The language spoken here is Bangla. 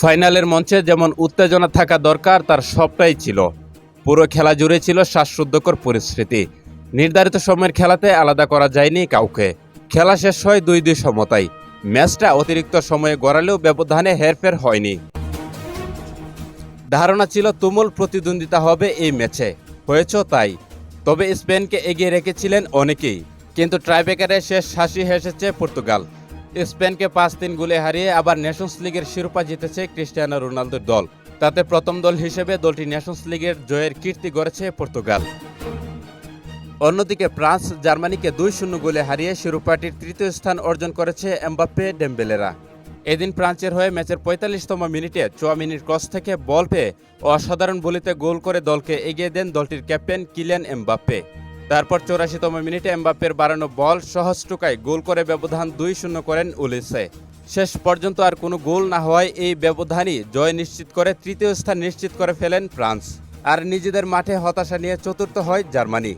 ফাইনালের মঞ্চে যেমন উত্তেজনা থাকা দরকার, তার সবটাই ছিল। পুরো খেলা জুড়ে ছিল শ্বাসরুদ্ধকর পরিস্থিতি। নির্ধারিত সময়ের খেলাতে আলাদা করা যায়নি কাউকে। খেলা শেষ হয় দুই দুই সমতায়। ম্যাচটা অতিরিক্ত সময়ে গড়ালেও ব্যবধানে হেরফের হয়নি। ধারণা ছিল তুমুল প্রতিদ্বন্দ্বিতা হবে এই ম্যাচে। হয়েছ তাই। তবে স্পেনকে এগিয়ে রেখেছিলেন অনেকেই। কিন্তু ট্রাইবেকারে শেষ হাসি হেসেছে পর্তুগাল। স্পেনকে পাঁচ তিন গোলে হারিয়ে আবার নেশনস লিগের শিরোপা জিতেছে ক্রিস্টিয়ানো রোনালদোর দল। তাতে প্রথম দল হিসেবে দলটি নেশনস লিগের জয়ের কীর্তি গড়েছে পর্তুগাল। অন্যদিকে ফ্রান্স, জার্মানিকে দুই শূন্য গোলে হারিয়ে শিরোপাটির তৃতীয় স্থান অর্জন করেছে এমবাপ্পে, ডেম্বেলেরা। এদিন ফ্রান্সের হয়ে ম্যাচের পঁয়তাল্লিশতম মিনিটে চুয়ামিনির ক্রস থেকে বল পেয়ে অসাধারণ বলিতে গোল করে দলকে এগিয়ে দেন দলটির ক্যাপ্টেন কিলিয়ান এমবাপ্পে। তারপর চৌরাশিতম মিনিটে এমবাপ্পের বাড়ানো বল সহজ টুকায় গোল করে ব্যবধান দুই শূন্য করেন উলিসে। শেষ পর্যন্ত আর কোনো গোল না হওয়ায় এই ব্যবধানই জয় নিশ্চিত করে, তৃতীয় স্থান নিশ্চিত করে ফেলেন ফ্রান্স। আর নিজেদের মাঠে হতাশা নিয়ে চতুর্থ হয় জার্মানি।